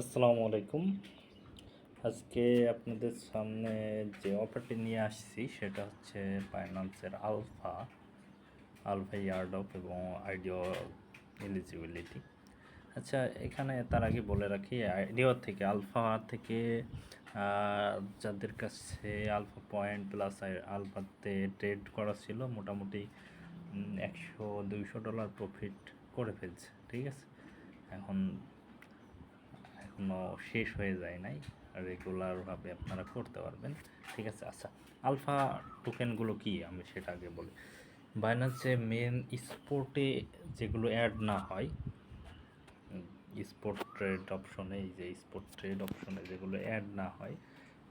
আসসালামু আলাইকুম। আজকে আপনাদের সামনে যে অফারটি নিয়ে আসছি, সেটা হচ্ছে ফাইন্যান্সের আলফা আলফা ইয়ার্ড অফ এবং আইডিও এলিজিবিলিটি আচ্ছা এখানে তার আগে বলে রাখি আইডিও থেকে আলফা থেকে যাদের কাছে আলফা পয়েন্ট প্লাস আলফাতে ট্রেড করা ছিল, মোটামুটি একশো দুইশো ডলার প্রফিট করে ফেলছে, ঠিক আছে? এখন এখনও শেষ হয়ে যায় নাই। রেগুলারভাবে আপনারা করতে পারবেন। ঠিক আছে আচ্ছা আলফা টোকেনগুলো কি? আমি সেটা আগে বলি। বাইন্যান্সে মেন স্পোর্টে যেগুলো অ্যাড না হয় স্পোর্ট ট্রেড অপশনে এই যে স্পোর্ট ট্রেড অপশনে যেগুলো অ্যাড না হয়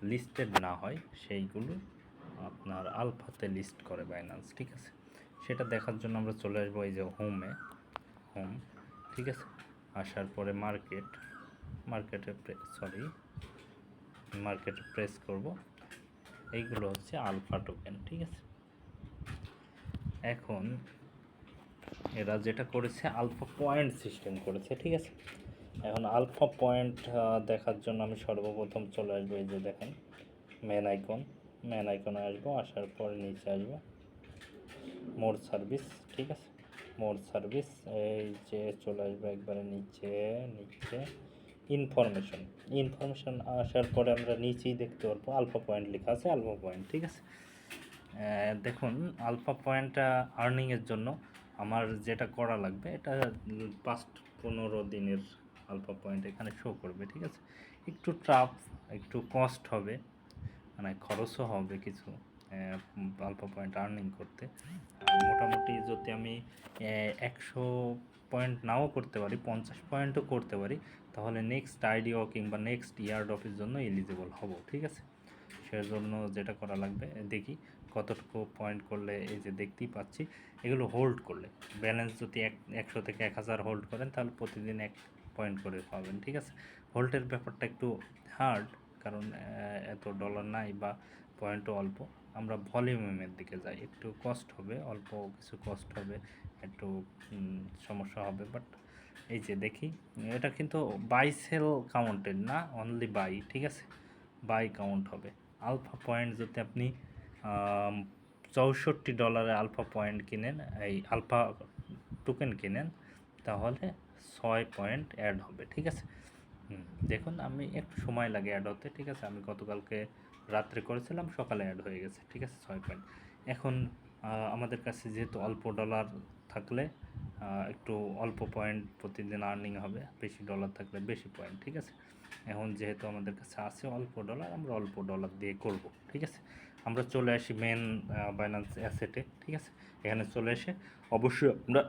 লিস্টেড না হয়, সেইগুলো আপনার আলফাতে লিস্ট করে বাইন্যান্স ঠিক আছে? সেটা দেখার জন্য আমরা চলে আসব এই যে হোমে হোম ঠিক আছে? আসার পরে মার্কেট মার্কেটে সরি মার্কেটে প্রেস করব। এইগুলো হচ্ছে আলফা টোকেন ঠিক আছে? এখন এরা যেটা করেছে, আলফা পয়েন্ট সিস্টেম করেছে, ঠিক আছে? এখন আলফা পয়েন্ট দেখার জন্য আমি সর্বপ্রথম চলে আসব, এই যে দেখেন মেন আইকন মেন আইকনে আসব, আসার পরে নিচে আসব। মোর সার্ভিস ঠিক আছে? মোর সার্ভিস এই যে চলে আসবে একবারে নিচে নিচে। ইনফরমেশন। ইনফরমেশন আসার পরে আমরা নিচেই দেখতে পারব আলফা পয়েন্ট লেখা আছে, আলফা পয়েন্ট, ঠিক আছে? দেখুন, আলফা পয়েন্টটা আর্নিংয়ের জন্য আমার যেটা করা লাগবে, এটা পাস্ট পনেরো দিনের আলফা পয়েন্ট এখানে শো করবে, ঠিক আছে? একটু ট্রাফ একটু কস্ট হবে মানে খরচও হবে কিছু আলফা পয়েন্ট আর্নিং করতে। মোটামুটি যদি আমি একশো পয়েন্ট নাও করতে পারি, পঞ্চাশ পয়েন্টও করতে পারি, তাহলে নেক্সট আইডিও কিংবা নেক্সট ইয়ার্ড অফের জন্য এলিজিবল হব, ঠিক আছে? সেজন্য যেটা করা লাগবে, দেখি কতটুকু পয়েন্ট করলে এই যে দেখতেই পাচ্ছি, এগুলো হোল্ড করলে ব্যালেন্স যদি এক, একশো থেকে এক হাজার হোল্ড করেন, তাহলে প্রতিদিন এক পয়েন্ট করে পাবেন, ঠিক আছে? হোল্ডের ব্যাপারটা একটু হার্ড কারণ এত ডলার নাই বা পয়েন্টও অল্প। আমরা ভলিউমের দিকে যাই। একটু কষ্ট হবে, অল্প কিছু কষ্ট হবে, একটু সমস্যা হবে বাট এই যে দেখি, এটা কিন্তু বাই সেল কাউন্টেড না অনলি বাই ঠিক আছে? বাই কাউন্ট হবে। আলফা পয়েন্ট যদি আপনি চৌষট্টি ডলারে আলফা পয়েন্ট কিনেন, এই আলফা টোকেন কিনেন, তাহলে ছয় পয়েন্ট অ্যাড হবে, ঠিক আছে? দেখুন, আমি একটু সময় লাগে অ্যাড হতে, ঠিক আছে? আমি গতকালকে রাত্রে করেছিলাম, সকালে অ্যাড হয়ে গেছে, ঠিক আছে? ছয় পয়েন্ট এখন আমাদের কাছে যেহেতু অল্প ডলার থাকলে একটু অল্প পয়েন্ট প্রতিদিন আর্নিং হবে, বেশি ডলার থাকলে বেশি পয়েন্ট ঠিক আছে? এখন যেহেতু আমাদের কাছে আছে অল্প ডলার আমরা অল্প ডলার দিয়ে করব, ঠিক আছে? আমরা চলে আসি মেন বাইন্যান্স অ্যাসেটে ঠিক আছে? এখানে চলে এসে অবশ্যই আমরা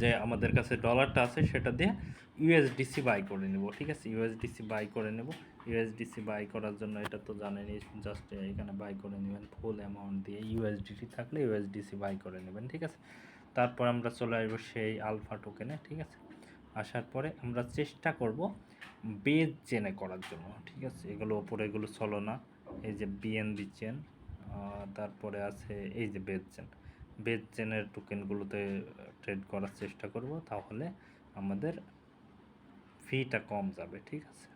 যে আমাদের কাছে ডলারটা আছে, সেটা দিয়ে ইউএসডিসি বাই করে নেব, ঠিক আছে? ইউএসডিসি বাই করে নেব। ইউএসডিসি বাই করার জন্য এটা তো জানেনই জাস্ট এখানে বাই করে নেবেন ফুল অ্যামাউন্ট দিয়ে ইউএসডিটি থাকলে ইউএসডিসি বাই করে নেবেন, ঠিক আছে? তারপর আমরা চলে আসব সেই আলফা টোকেনে ঠিক আছে? আসার পরে আমরা চেষ্টা করব বেজ চেনে করার জন্য, ঠিক আছে? এগুলো ওপরে এগুলো চলো না। এই যে বিএনবি চেন তারপরে আছে এই যে বেজ চেন বেজ চেনের টোকেনগুলোতে ট্রেড করার চেষ্টা করব, তাহলে আমাদের ফিটা কম যাবে, ঠিক আছে?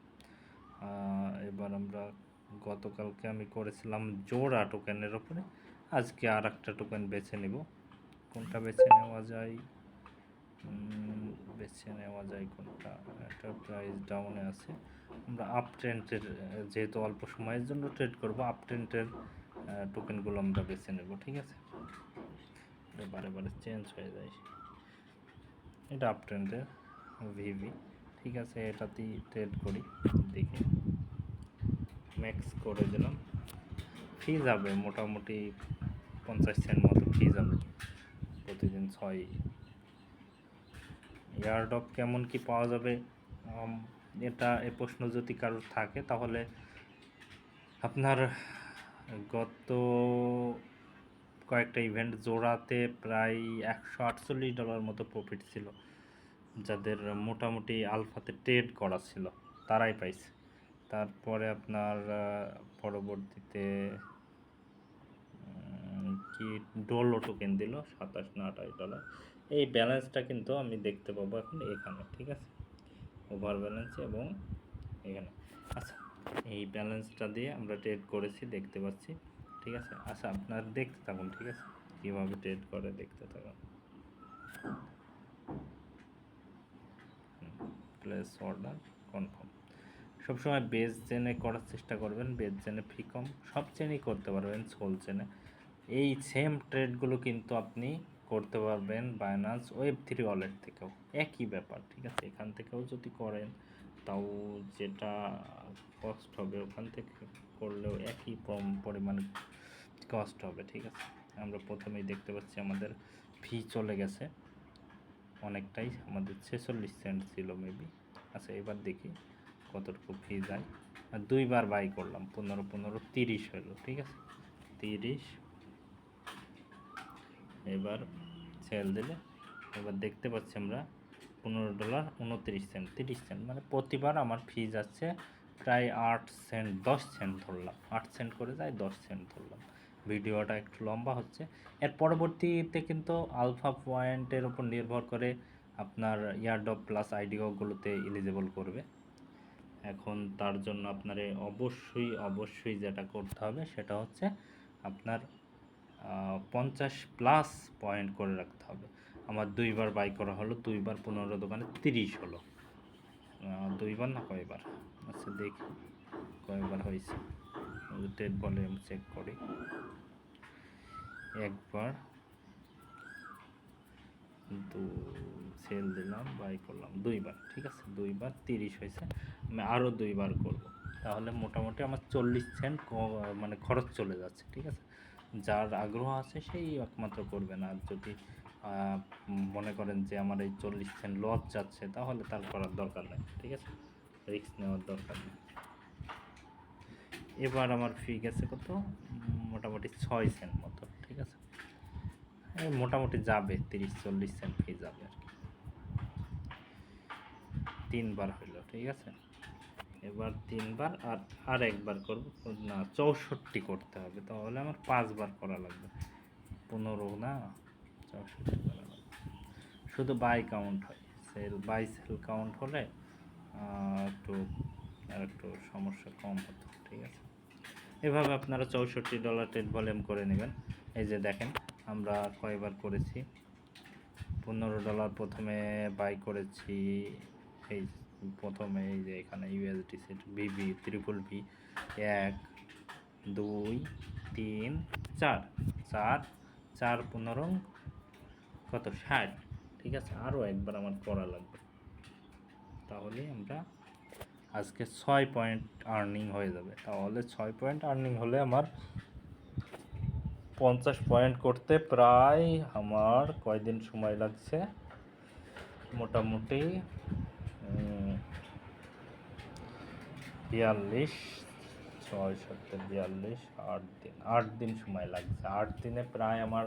এবার আমরা গতকালকে আমি করেছিলাম জোড়া টোকেনের ওপরে, আজকে আর একটা টোকেন বেছে নিব। কোনটা বেছে নেওয়া যায়? বেছে নেওয়া যায় কোনটা? একটা প্রাইস ডাউনে আছে। আমরা আপ ট্রেন্ডের যেহেতু অল্প সময়ের জন্য ট্রেড করব আপ ট্রেন্ডের টোকেনগুলো আমরা বেছে নেব, ঠিক আছে? এটা বারে বারে চেঞ্জ হয়ে যায়। এটা আপ ট্রেন্ডের ভিভি ঠিক আছে? এটাতেই ট্রেড করি, দেখি। ম্যাক্স করে দিলাম। ফি যাবে, মোটামুটি পঞ্চাশ সেন্ট মতো ফি যাবে প্রতিদিন ছয়। এয়ারডপ কেমন কি পাওয়া যাবে? এটা এ প্রশ্ন যদি কারোর থাকে, তাহলে আপনার গত কয়েকটা ইভেন্ট জোড়াতে প্রায় একশো আটচল্লিশ ডলার মতো প্রফিট ছিল, যাদের মোটামুটি আলফাতে ট্রেড করা ছিল, তারাই পাইছে। তারপরে আপনার পরবর্তীতে কি ডোলো টোকেন দিল, সাতাশ না আঠাশ ডলার এই ব্যালেন্সটা কিন্তু আমি দেখতে পাবো এখন এখানে, ঠিক আছে? ওভার ব্যালেন্স এবং এখানে। আচ্ছা এই ব্যালেন্সটা দিয়ে আমরা ট্রেড করেছি, দেখতে পাচ্ছি। ঠিক আছে? আচ্ছা আপনার দেখতে থাকুন, ঠিক আছে? কীভাবে ট্রেড করে দেখতে থাকুন। প্লেস অর্ডার কনফার্ম সবসময় বেস জেনে করার চেষ্টা করবেন বেস জেনে ফি কম সব চেনেই করতে পারবেন সোল চেনে এই সেম ট্রেডগুলো কিন্তু আপনি করতে পারবেন বায়নান্স ওয়েব থ্রি ওয়ালেট থেকেও। একই ব্যাপার, ঠিক আছে? এখান থেকেও যদি করেন, তাও যেটা কস্ট হবে ওখান থেকে করলেও একই পরিমাণ কস্ট হবে, ঠিক আছে? আমরা প্রথমেই দেখতে পাচ্ছি আমাদের ফি চলে গেছে। অনেকটাই আমাদের ছেচল্লিশ সেন্ট ছিল মেবি আচ্ছা এবার দেখি কতটুকু ফি যায়। আর দুইবার বাই করলাম, পনেরো পনেরো তিরিশ হলো, ঠিক আছে? তিরিশ। এবার সেল দিলে, এবার দেখতে পাচ্ছি আমরা পনেরো ডলার উনত্রিশ সেন্ট তিরিশ সেন্ট মানে প্রতিবার আমার ফি যাচ্ছে প্রায় আট সেন্ট দশ সেন্ট ধরলাম। আট সেন্ট করে যায়, দশ সেন্ট ধরলাম। ভিডিওটা একটু লম্বা হচ্ছে। এর পরবর্তীতে কিন্তু আলফা পয়েন্টের উপর নির্ভর করে আপনার ইয়ারডপ প্লাস আইডিওগুলোতে এলিজিবল করবে। এখন তার জন্য আপনার অবশ্যই অবশ্যই যেটা করতে হবে সেটা হচ্ছে আপনার পঞ্চাশ প্লাস পয়েন্ট করে রাখতে হবে। আমার দুইবার বাই করা হলো, দুইবার পনেরো দোকানে তিরিশ হলো। দুইবার না কয়বার? আচ্ছা দেখি, কয়বার হয়েছে। ডেট ভলিউম চেক করি। একবার দু সেল দিলাম বাই করলাম। দুইবার, ঠিক আছে? দুইবার তিরিশ হয়েছে। আমি আরও দুইবার করব। তাহলে মোটামুটি আমার চল্লিশ সেন্ট মানে খরচ চলে যাচ্ছে, ঠিক আছে? যার আগ্রহ আছে সেই একমাত্র করবেন আর যদি মনে করেন যে আমার এই চল্লিশ সেন্ট লস যাচ্ছে, তাহলে তার করার দরকার নেই, ঠিক আছে? রিস্ক নেওয়ার দরকার নেই। এবার আমার ফি গেছে কত? মোটামুটি ছয় সেন্ট মতো, ঠিক আছে? মোটামুটি যাবে, তিরিশ চল্লিশ সেন্ট ফি যাবে আর কি। তিনবার হইল, ঠিক আছে? এবার তিনবার আর আর একবার করব, না, চৌষট্টি করতে হবে, তাহলে আমার পাঁচবার করা লাগবে। পনেরো না, চৌষট্টি করা লাগবে। শুধু বাই কাউন্ট হয় সেল বাই সেল কাউন্ট হলে একটু আর একটু সমস্যা কম হতো। এভাবে আপনারা চৌষট্টি ডলার ট্রেড ভলিউম করে নেবেন। এই যে দেখেন, আমরা কয়বার করেছি? পনেরো ডলার প্রথমে বাই করেছি, এই প্রথমে এই যে এখানে USD set VV triple V এক, দুই, তিন, চার। চার চার পনেরো, কত? ষাট। ঠিক আছে আরও একবার আমার করা লাগবে। তাহলে আমরা আজকে ছয় পয়েন্ট আর্নিং হয়ে যাবে। তাহলে ছয় পয়েন্ট আর্নিং হলে আমার পঞ্চাশ পয়েন্ট করতে প্রায় আমার কয়দিন সময় লাগছে? মোটামুটি বিয়াল্লিশ, ছয়, সাতে বিয়াল্লিশ, আট দিন আট দিন সময় লাগছে। আট দিনে প্রায় আমার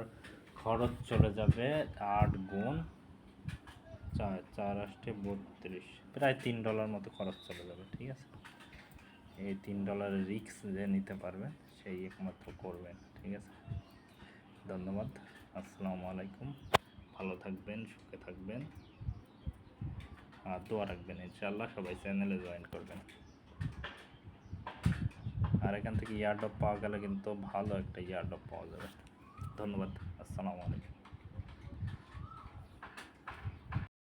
খরচ চলে যাবে আট গুণ চার চার আষ্টে বত্রিশ। প্রায় তিন ডলার মতো খরচ চলে যাবে, ঠিক আছে? এই তিন ডলারের রিস্ক যে নিতে পারবেন সেই একমাত্র করবেন ঠিক আছে? ধন্যবাদ, আসসালামু আলাইকুম। ভালো থাকবেন, সুখে থাকবেন। আর দোয়া রাখবেন, ইনশাআল্লাহ সবাই চ্যানেলে জয়েন করবেন। আর এখান থেকে ইয়ারডপ পাওয়া গেলে কিন্তু ভালো একটা ইয়ারডপ পাওয়া যাবে। ধন্যবাদ, আসসালামু আলাইকুম।